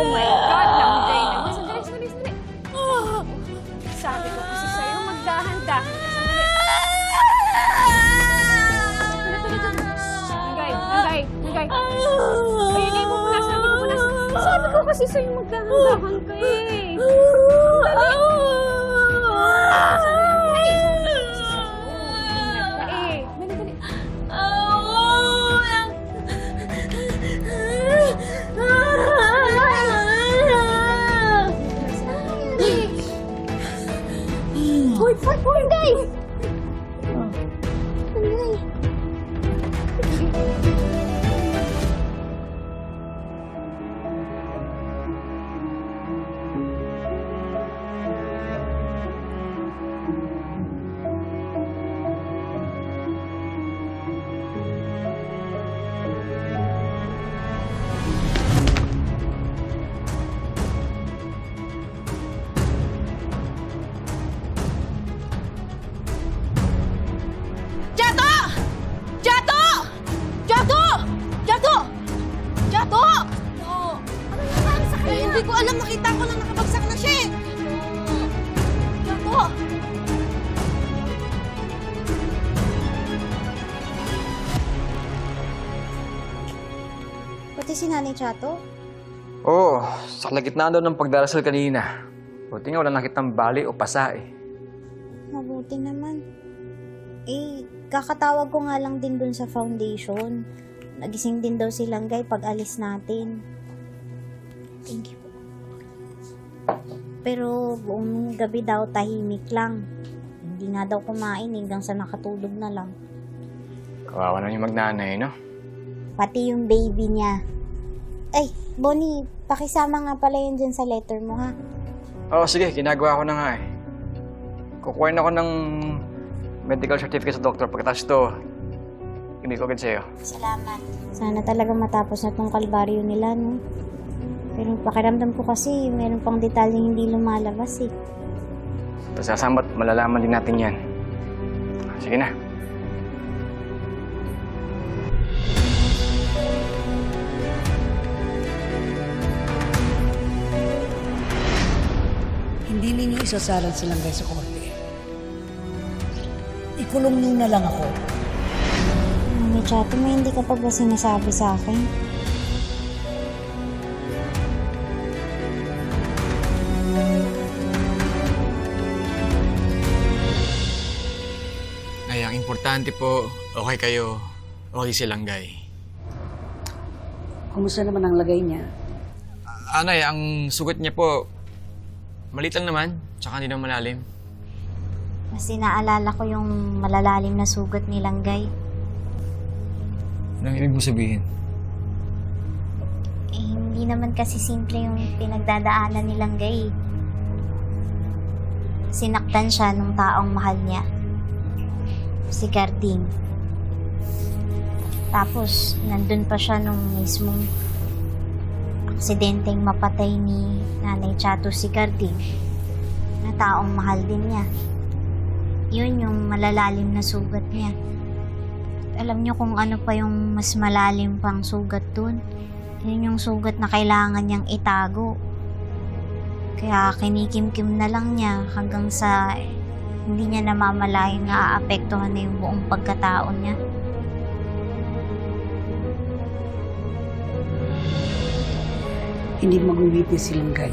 Oh my God, langgay naman. Sandali, sandali, sandali. Oh, sabi ko kasi sa'yo, magdahan-dahan ka. Sandali. Tuloy, tuloy, tuloy. Langgay, langgay, langgay. Ay, hindi mo muna, sabi ko muna. Sabi ko kasi sa'yo, magdahan-dahan ka Hoy, guys! Si Nanay Chato? Oo, sa kalagitnaan daw ng pagdarasal kanina. Buti nga wala nakitang bali o pasa eh. Mabuti naman. Eh, kakatawag ko nga lang din dun sa foundation. Nagising din daw si Langgay pag alis natin. Thank you po. Pero buong gabi daw tahimik lang. Hindi nga daw kumain hanggang sa nakatulog na lang. Kawawa na yung magnanay, no? Pati yung baby niya. Ay, Bonnie, pakisama nga pala yun dyan sa letter mo ha. Oo, sige, ginagawa ko na nga eh. Kukuhain ako ng medical certificate sa doktor pagkatapos ito, hindi ko agad sa'yo. Salamat. Sana talaga matapos na tong kalbaryo nila, no? Pero pakiramdam ko kasi meron pang detalyeng hindi lumalabas eh. Sambat, malalaman din natin yan. Sige na. Isasalan silang guys sa korte. Ikulong niyo na lang ako. Mami Chato, may hindi ka pa ba sinasabi sa akin? Ay, ang importante po, okay kayo, okay silang guy. Kumusta naman ang lagay niya? Ano eh, ang sugat niya po, maliit lang naman, tsaka hindi naman malalim. Mas inaalala ko yung malalalim na sugat ni Langgay. Anong ibig mo sabihin? Eh, hindi naman kasi simple yung pinagdadaanan ni Langgay. Sinaktan siya nung taong mahal niya. Si Garding. Tapos, nandun pa siya nung mismong aksidenteng mapatay ni Nanay Chato si Garding na taong mahal din niya. Yun yung malalalim na sugat niya. Alam niyo kung ano pa yung mas malalim pang sugat dun? Yun yung sugat na kailangan niyang itago. Kaya kinikimkim na lang niya hanggang sa hindi niya namamalayan na aapektuhan na yung buong pagkatao niya. hindi mag-witness si Langgay.